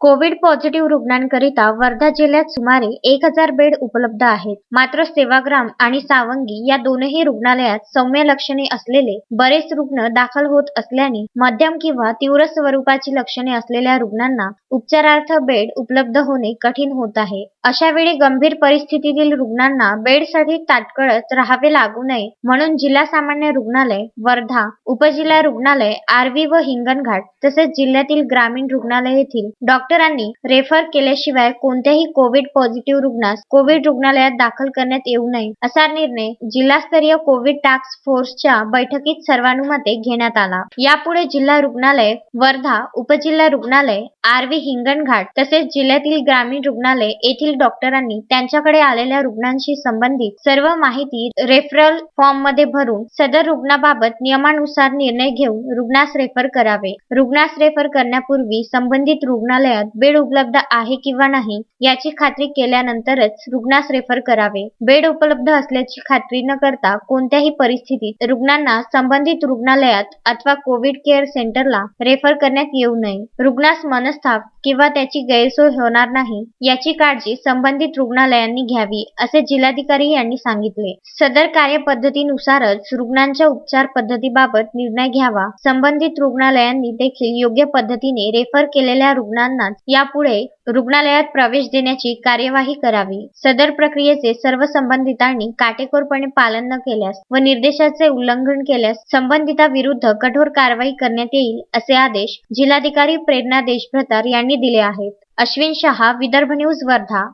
Covid positive रुग्णांकरिता Wardha जिल्ह्यात सुमारे एक हजार बेड उपलब्ध आहेत. मात्र सेवाग्राम आणि सावंगी या दोनही रुग्णालयात सौम्य लक्षणे असलेले बरेच रुग्ण दाखल होत असल्याने मध्यम किंवा तीव्र स्वरूपाची लक्षणे असलेल्या रुग्णांना उपचारार्थ बेड उपलब्ध होणे कठीण होत आहे. अशा वेळी गंभीर परिस्थितीतील रुग्णांना बेडसाठी ताटकळत राहावे लागू नये म्हणून जिल्हा सामान्य रुग्णालय वर्धा उपजिल्हा रुग्णालय आर्वी व हिंगणघाट तसेच जिल्ह्यातील ग्रामीण रुग्णालय येथील डॉक्टरांनी रेफर केल्याशिवाय कोणत्याही कोविड पॉझिटिव्ह रुग्णास कोविड रुग्णालयात दाखल करण्यात येऊ नये असा निर्णय जिल्हास्तरीय कोविड टास्क फोर्सच्या बैठकीत सर्वानुमते घेण्यात आला. यापुढे जिल्हा रुग्णालय वर्धा उपजिल्हा रुग्णालय आरवी हिंगणघाट तसेच जिल्ह्यातील ग्रामीण रुग्णालय येथील डॉक्टरांनी त्यांच्याकडे आलेल्या रुग्णांशी संबंधित सर्व माहिती रेफरल फॉर्ममध्ये भरून सदर रुग्णाबाबत नियमानुसार निर्णय घेऊन रुग्णास रेफर करावे. रुग्णास रेफर करण्यापूर्वी संबंधित रुग्णालयात बेड उपलब्ध आहे किंवा नाही याची खात्री केल्यानंतरच रुग्णास रेफर करावे. बेड उपलब्ध असल्याची खात्री न करता कोणत्याही परिस्थितीत रुग्णांना संबंधित रुग्णालयात अथवा कोविड केअर सेंटरला रेफर करण्यात येऊ नये. रुग्णास मनस्ताप किंवा त्याची गैरसोय होणार नाही याची काळजी संबंधित रुग्णालयांनी घ्यावी असे जिल्हाधिकारी यांनी सांगितले. सदर कार्यपद्धतीनुसारच रुग्णांच्या उपचार पद्धतीबाबत निर्णय घ्यावा. संबंधित रुग्णालयांनी देखील योग्य पद्धतीने रेफर केलेल्या रुग्णांना रुग्णांनाच यापुढे रुग्णालयात प्रवेश देण्याची कार्यवाही करावी. सदर प्रक्रियेचे सर्व संबंधितांनी काटेकोरपणे पालन न केल्यास व निर्देशाचे उल्लंघन केल्यास संबंधिताविरुद्ध कठोर कारवाई करण्यात येईल असे आदेश जिल्हाधिकारी प्रेरणा देशभ्रतार यांनी दिले आहेत. अश्विन शहा विदर्भ न्यूज वर्धा.